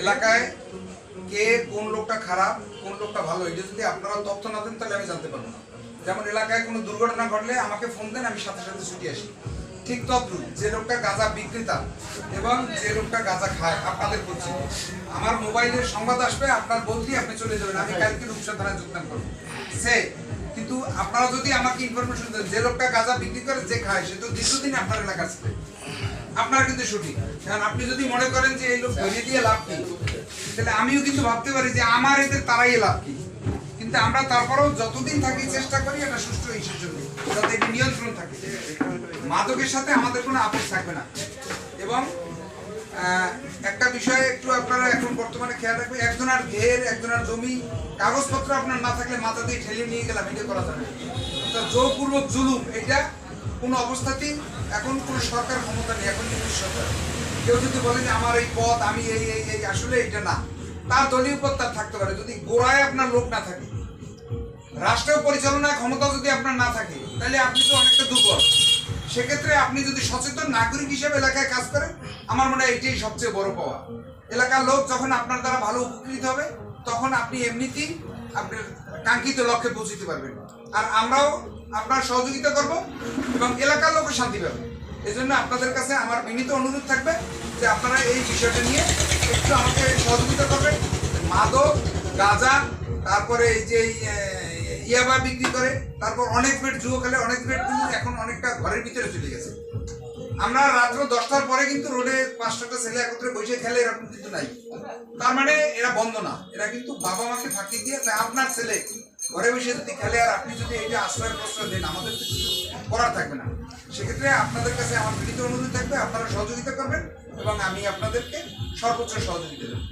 এলাকায় কে কোন লোকটা খারাপ, কোন লোকটা ভালো, এটা যদি আপনারা তথ্য না দেন, তাহলে আমি জানতে পারব না। যেমন এলাকায় কোনো দুর্ঘটনা ঘটলে আমাকে ফোন দেন, আমি সাথে সাথে ছুটি আসি। ঠিক তদ্রুপ, যে লোকটা গাঁজা বিক্রেতা এবং যে লোকটা গাঁজা খায়, আপনাদের করছি আমার মোবাইলের সংবাদ আসবে, আপনার বলতেই আপনি চলে যাবেন, আমি কালকে রূপসা থানায় যোগদান করব। সে, কিন্তু আপনারা যদি আমাকে ইনফরমেশন দেন, যে লোকটা গাঁজা বিক্রি করে, যে খায়, সে তো দীর্ঘদিন আপনার এলাকার ছিল। আপনার কিন্তু সঠিক কারণ আপনি যদি মনে করেন যে এই লোক ধরিয়ে দিয়ে লাভ কি, তাহলে আমিও কিন্তু ভাবতে পারি যে আমার এদের তারাই লাভ কি। কিন্তু আমরা তারপরেও যতদিন থাকি চেষ্টা করি এটা সুষ্ঠু জন্য, যাতে এটি নিয়ন্ত্রণ থাকে। মাদকের সাথে আমাদের কোনো আপোষ থাকবে না। এবং একটা বিষয়ে একটু আপনারা এখন বর্তমানে খেয়াল রাখবেন, একজনের ঘের, একজনের জমি, কাগজপত্র আপনার না থাকলে মাথা দিয়ে ঠেলে নিয়ে গেলাম এটা করা যাবে জোরপূর্বক জুলুম, এটা কোনো অবস্থাতেই এখন কোনো সরকার ক্ষমতা নেই, এখন কিন্তু সরকার। কেউ যদি বলে যে আমার এই পথ, আমি এই এই এই, আসলে এটা না। তার দলীয় পথ তার থাকতে পারে। যদি গোড়ায় আপনার লোক না থাকে, রাষ্ট্র পরিচালনার ক্ষমতা যদি আপনার না থাকে, তাহলে আপনি তো অনেকটা দুর্বল। সেক্ষেত্রে আপনি যদি সচেতন নাগরিক হিসেবে এলাকায় কাজ করেন, আমার মনে হয় এটাই সবচেয়ে বড় পাওয়া। এলাকার লোক যখন আপনার দ্বারা ভালো উপকৃত হবে, তখন আপনি এমনিতেই আপনার কাঙ্ক্ষিত লক্ষ্যে পৌঁছতে পারবেন। আর আমরাও আপনার সহযোগিতা করব। এবং এলাকার লোকও শান্তি পাবে। এই জন্য আপনাদের কাছে আমার বিনীত অনুরোধ থাকবে যে আপনারা এই বিষয়টা নিয়ে একটু আমাকে সহযোগিতা করবেন। মাদক, গাঁজা, তারপরে এই যে ইয়াবা বিক্রি করে, তারপর অনেক বেড জুয়ো খেলে, অনেক বেড কিন্তু এখন অনেকটা ঘরের ভিতরে চলে গেছে। আমরা রাত্র দশটার পরে কিন্তু রোডে পাঁচটা ছেলে একত্রে বসে খেলে এরকম কিন্তু নাই। তার মানে এরা বন্ধ না। এরা কিন্তু বাবা মাকে ফাঁকি দিয়ে আপনার ছেলে ঘরে বসে যদি খেলে আর আপনি যদি এই যে আশ্রয় প্রশ্রয় দেন, আমাদের তো করার থাকবে না। সেক্ষেত্রে আপনাদের কাছে আমার বিনীত অনুরোধ থাকবে, আপনারা সহযোগিতা করবেন এবং আমি আপনাদেরকে সর্বোচ্চ সহযোগিতা দেবো